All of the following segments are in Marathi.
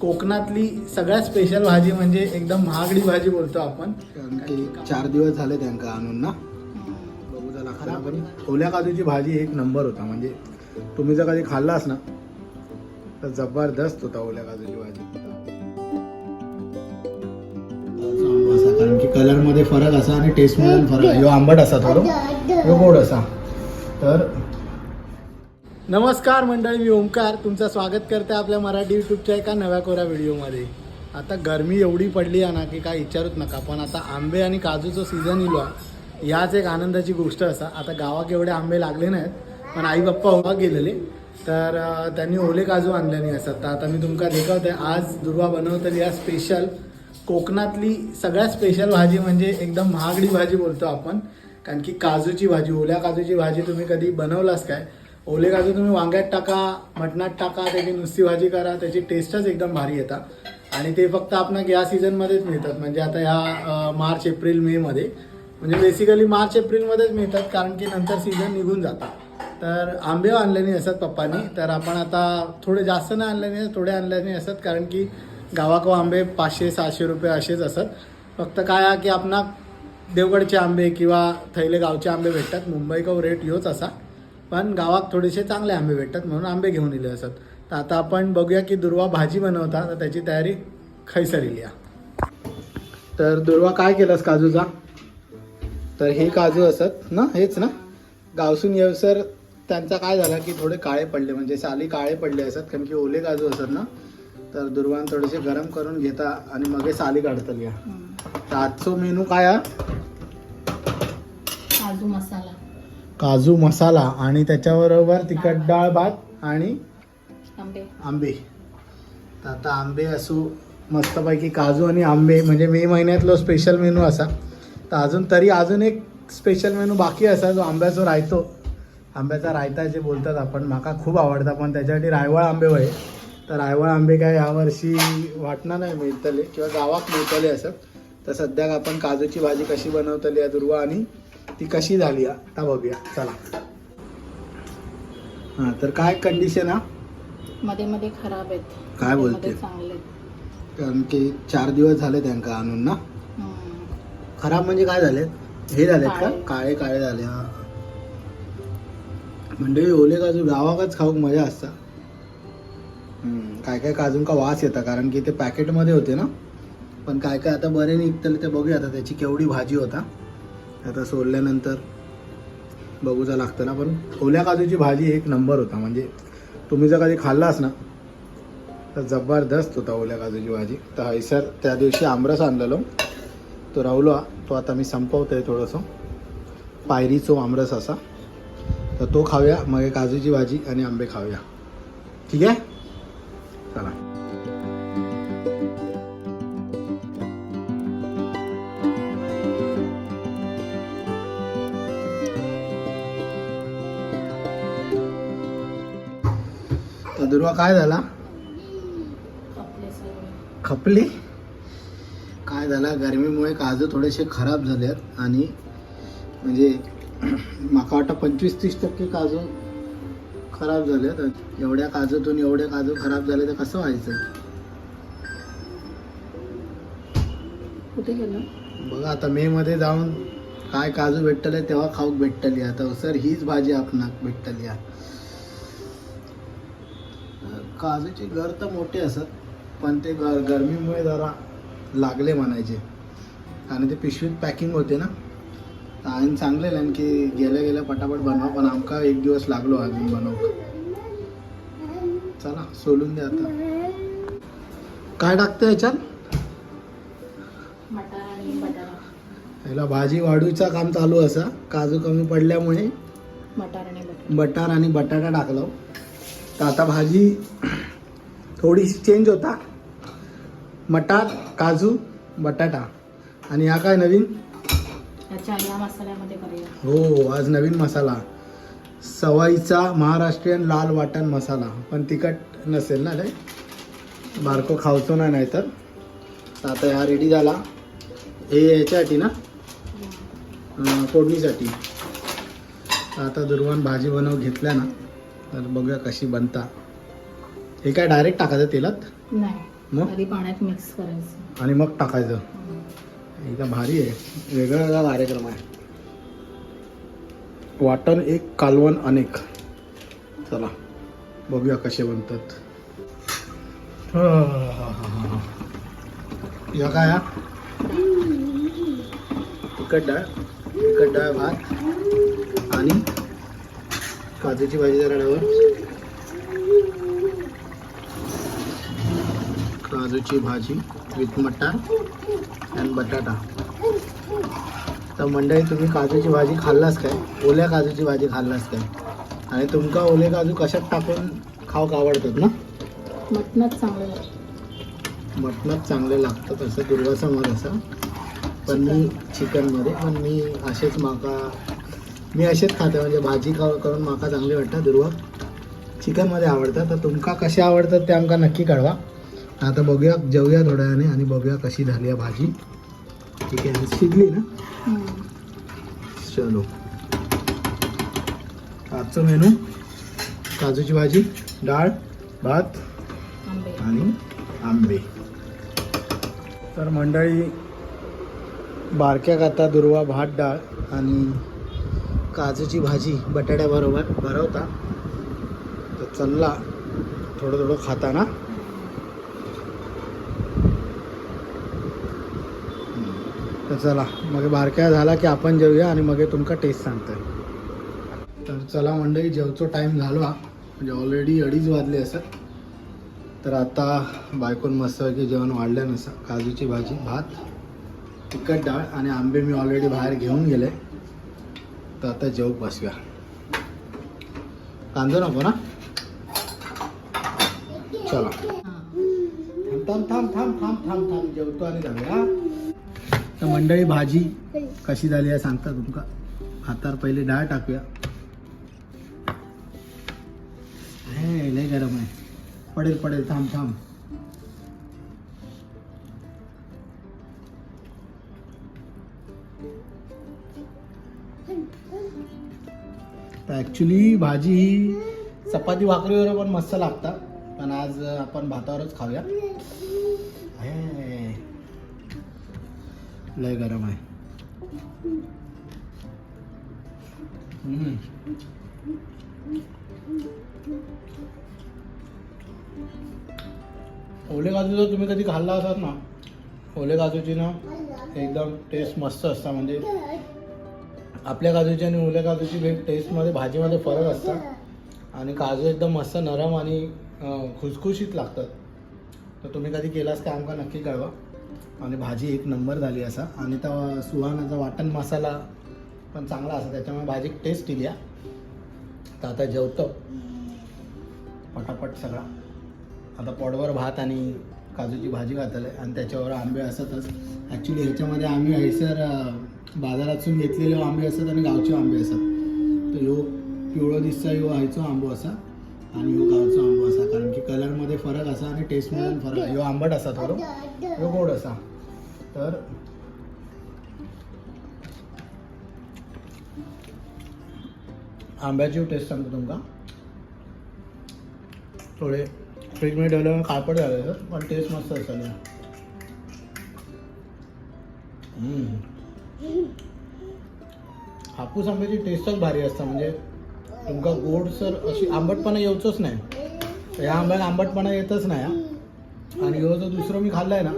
कोकणातली सगळ्यात स्पेशल भाजी म्हणजे एकदम महागडी भाजी बोलतो आपण. कारण की चार दिवस झाले त्यांका आणून ना बघू खरा पण ओल्या काजूची भाजी एक नंबर होता. म्हणजे तुम्ही जर कधी खाल्लास ना तर जबरदस्त होता ओल्या काजूची भाजी. कारण की कलरमध्ये फरक असा आणि टेस्टमध्ये फरक ह्यो आंबट असा थोडं. ह्यो गोड असा. तर नमस्कार मंडळी मी ओमकार तुमचं स्वागत करते आपल्या मराठी यूट्यूबच्या एका नव्या कोऱ्या व्हिडिओमध्ये. आता गरमी एवढी पडली आहे ना की काय विचारूच नका पण आता आंबे आणि काजूचं सीझन इलो आहे. याच एक आनंदाची गोष्ट असा आता गावात एवढे आंबे लागले नाहीत पण आई बाप्पा उभा गेलेले. तर त्यांनी ओले काजू आणले नाही असतात तर आता मी तुमका देखवते आज दुर्वा बनवतली या स्पेशल कोकणातली सगळ्यात स्पेशल भाजी म्हणजे एकदम महागडी भाजी बोलतो आपण. कारण की काजूची भाजी ओल्या काजूची भाजी तुम्ही कधी बनवलास काय? ओले काजू तुम्ही वांग्यात टाका मटणात टाका त्याची नुसती भाजी करा त्याची टेस्टच एकदम भारी येतात. आणि ते फक्त आपण या सीझनमध्येच मिळतात. म्हणजे आता ह्या मार्च एप्रिल मेमध्ये म्हणजे बेसिकली मार्च एप्रिलमध्येच मिळतात कारण की नंतर सीझन निघून जातात. तर आंबे आणले नाही असत पप्पानी. तर आपण आता थोडे जास्त नाही आणले नाही थोडे आणल्याने असत कारण की गावाको आंबे पाचशे सहाशे रुपये असेच असत फक्त काय आहे की आपण देवगडचे आंबे किंवा थैले गावचे आंबे भेटतात. मुंबई का रेट योच असा. पण गावात थोडेसे चांगले आंबे भेटतात म्हणून आंबे घेऊन इले असत. तर आता आपण बघूया की दुर्वा भाजी बनवता तर त्याची तयारी खैसर या तर दुर्वा काय केलंस काजूचा? तर हे काजू असत ना हेच ना? गावसून येवसर त्यांचा काय झाला की थोडे काळे पडले म्हणजे साली काळे पडले असत कारण की ओले काजू असत ना? तर दुर्वान थोडेसे गरम करून घेता आणि मग साली काढतली तर आजचो मेनू काय काजू मसाला. काजू मसाला आणि त्याच्याबरोबर तिखट डाळ भात आणि आंबे. आंबे. तर आता आंबे असो मस्तपैकी काजू आणि आंबे म्हणजे मे महिन्यातलो स्पेशल मेनू असा. तर अजून तरी अजून एक स्पेशल मेनू बाकी असा जो आंब्याचो रायतो. आंब्याचा रायता जे बोलतात आपण माका खूप आवडता पण त्याच्यासाठी रायवळ आंबे वय तर रायवळ आंबे काय यावर्षी वाटणार नाही मिळतले किंवा गावात मिळतले असं. तर सध्या आपण काजूची भाजी कशी बनवतली आहे दुर्वा आणि ती कशी झाली? आता बघूया. चला. हां तर काय कंडिशन हा? मध्ये मध्ये खराब आहेत. काय बोलते? चांगले. कारण की चार दिवस झाले त्यांका आणून ना. खराब म्हणजे काय झाले? हे झालेत का? काळे. काळे झाले हा. म्हणजे ओले काजू गावाकच खाऊक मजा असता. काय काय काजूंका वास येता कारण की ते पॅकेटमध्ये होते ना? पण काय काय आता बरे निघतले ते बघूया आता त्याची केवढी भाजी होता. आता सोडल्यानंतर बघूचा लागतं ना पण ओल्या काजूची भाजी एक नंबर होता. म्हणजे तुम्ही जर कधी खाल्लास ना तर जबरदस्त होता ओल्या काजूची भाजी. तर हैसर त्या दिवशी आमरस आणलेलो. तो राहुलो तो आता मी संपवतोय थोडंसं. पायरीचो आमरस असा. तर तो खाऊया मग काजूची भाजी आणि आंबे खाऊया. ठीक आहे? चला. तर दुर्वा काय झाला. खपली. काय झाला? गरमीमुळे काजू थोडेसे खराब झाले आहेत आणि म्हणजे माका वाटतं पंचवीस तीस टक्के काजू खराब झाले आहेत एवढ्या काजूतून एवढे काजू खराब झाले तर कसं व्हायचं? कुठे गेलो? बघा आता मे मध्ये जाऊन काय काजू भेटतले तेव्हा खाऊक भेटतली. आता सर हीच भाजी आपणाक भेटतली. आहे. काजूचे घर तर मोठे असत पण ते गर गरमीमुळे जरा लागले म्हणायचे. आणि ते पिशवीत पॅकिंग होते ना. आईन सांगलेलं ना की गेल्या गेल्या पटापट बनवा पण आमका एक दिवस लागलो अजून बनव चला सोलून द्या आता. काय टाकतं याच्यात? मटार आणि बटाटा याला भाजी वाढूचा काम चालू असा. काजू कमी पडल्यामुळे आणि बटार आणि बटाटा टाकलो. तर आता भाजी थोडीशी चेंज होता. मटार काजू बटाटा. आणि हा काय नवीन? या मसाल्यामध्ये हो आज नवीन मसाला. सवाईचा महाराष्ट्रीयन लाल वाटण मसाला. पण तिखट नसेल ना रे? बारको खावतो ना नाहीतर. तर आता हा रेडी झाला. हे याच्यासाठी ना? फोडणीसाठी. आता दुर्वान भाजी बनव घेतल्या ना. तर बघूया कशी बनता. हे काय डायरेक्ट टाकायचं तेलात? नाही. मग? आधी पाण्यात मिक्स करायचं. आणि मग टाकायचं. एकदम भारी आहे. वेगळा वेगळा कार्यक्रम आहे. वाटण एक कालवण अनेक. चला बघूया कसे बनतात. या काय हा? तिखट डाळ तिखट डाळ भात आणि काजूची भाजी जरा डावर काजूची भाजी विथ मटार आणि बटाटा. तर मंडळी तुम्ही काजूची भाजी खाल्लास काय? ओल्या काजूची भाजी खाल्लास काय? आणि तुमका ओले काजू कशात टाकून खाऊक आवडतात ना? मटणच चांगलं लागतं. मटणात चांगले लागतात असं दुर्वासा मत असं. पण मी चिकनमध्ये पण मी असेच माका मी असेच खाते म्हणजे भाजी खाव करून माका चांगली वाटतं दुर्वा. चिकनमध्ये आवडतं तर तुमका कसे आवडतात ते आमका नक्की कळवा. आता बघूया जेवूया थोड्या वेळाने आणि बघूया कशी झाली आहे भाजी. ठीक आहे शिजली ना? चलो. आजचं मेनू काजूची भाजी डाळ भात आणि आंबे. तर मंडळी बारक्या खाता दुर्वा भात डाळ आणि काजूची भाजी बटाट्याबरोबर भरवता. तर चालला थोडं थोडं खाताना. तर चला मग बारक्या झाला की आपण जेवूया आणि मग तुमका टेस्ट सांगतोय. तर चला मंडळी जेवचो टाईम झालो. हा म्हणजे ऑलरेडी अडीच वाजले असं. तर आता बायकोन मस्तपैकी जेवण वाढलं नसं काजूची भाजी भात तिखट डाळ आणि आंबे मी ऑलरेडी बाहेर घेऊन गेले. तर आता जेव बसूया. कांदो नको ना? चला. थांब थांब थांब थांब थांब थांब जेवतो आणि जाऊया. तर मंडळी भाजी कशी झाली आहे सांगता तुमका? हातावर पहिले डाळ टाकूया. हे लय गरम आहे. पडेल पडेल थांब थांब. ॲक्च्युली भाजी ही चपाती भाकरीवर पण मस्त लागतात पण आज आपण भातावरच खाऊया. लय गरम आहे. ओले काजू जर तुम्ही कधी खाल्ला असाल ना? ओले काजूची ना एकदम टेस्ट मस्त असता. म्हणजे आपल्या काजूची आणि ओल्या काजूची भेट टेस्टमध्ये भाजीमध्ये फरक असतात. आणि काजू एकदम मस्त नरम आणि खुसखुशीत लागतात. तर तुम्ही कधी केलास का आमका नक्की कळवा. आणि भाजी एक नंबर झाली असा. आणि त्या सुहानाचा वाटण मसाला पण चांगला असा. त्याच्यामुळे भाजी टेस्ट दिली तर आता जेवतो. पटापट सगळा. आता पोटभर भात आणि काजूची भाजी घातलं आहे आणि त्याच्यावर आंबे असतच. ॲक्च्युली ह्याच्यामध्ये आम्ही हैसर बाजारातून घेतलेले आंबे असतात आणि गावचे आंबे असतात. तर ह्यो पिवळो दिसचा ह्यो हायचो आंबो असा आणि ह्यो गावचो आंबो असा. कारण की कलरमध्ये फरक असा आणि टेस्टमध्ये पण फरक. ह्यो आंबट असा थोडं. ह्यो गोड असा. तर आंब्याची टेस्ट सांगतो तुमका. थोडे फ्रीजमध्ये ठेवल्यामुळे कापड झाले सर पण टेस्ट मस्त असेल. हापूस आंब्याची टेस्टच भारी असता म्हणजे तुमका गोड सर अशी आंबटपणा येऊचोच नाही. या आंब्याला आंबटपणा येतच नाही हा. आणि ह्यो जो दुसरं मी खाल्लाय ना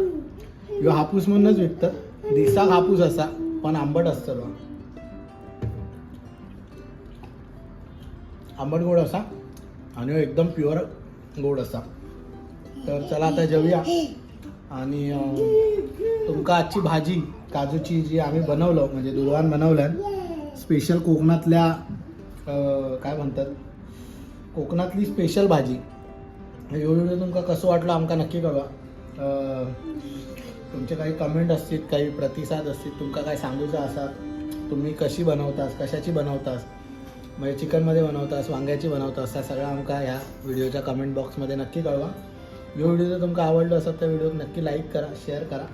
ह्यो हापूस म्हणूनच विकतात दिसाक हापूस असा पण आंबट असतं आंबट गोड असा आणि ह्यो एकदम प्युअर गोड असा. तर चला आता जेवूया. आणि तुमका आजची भाजी काजूची जी आम्ही बनवलं म्हणजे दुर्वान बनवल्यान स्पेशल कोकणातल्या काय म्हणतात? कोकणातली स्पेशल भाजी. ह्यो व्हिडिओ तुमका कसं वाटलं आमका नक्की कळवा. तुमचे काही कमेंट असतील काही प्रतिसाद असतील तुमका काय सांगूचं असतात तुम्ही कशी बनवतास कशाची बनवतास म्हणजे चिकनमध्ये बनवतास वांग्याची बनवतास त्या सगळ्या आमका ह्या व्हिडिओच्या कमेंट बॉक्समध्ये नक्की कळवा. ह्यो व्हिडिओ जर तुमका आवडलो असेल तर व्हिडिओ नक्की लाईक करा शेअर करा.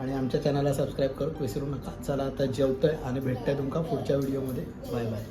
आणि आमच्या चॅनलला सबस्क्राईब करू विसरू नका. चला आता जेवतोय आणि भेटतोय तुमका पुढच्या व्हिडिओमध्ये. Bye bye.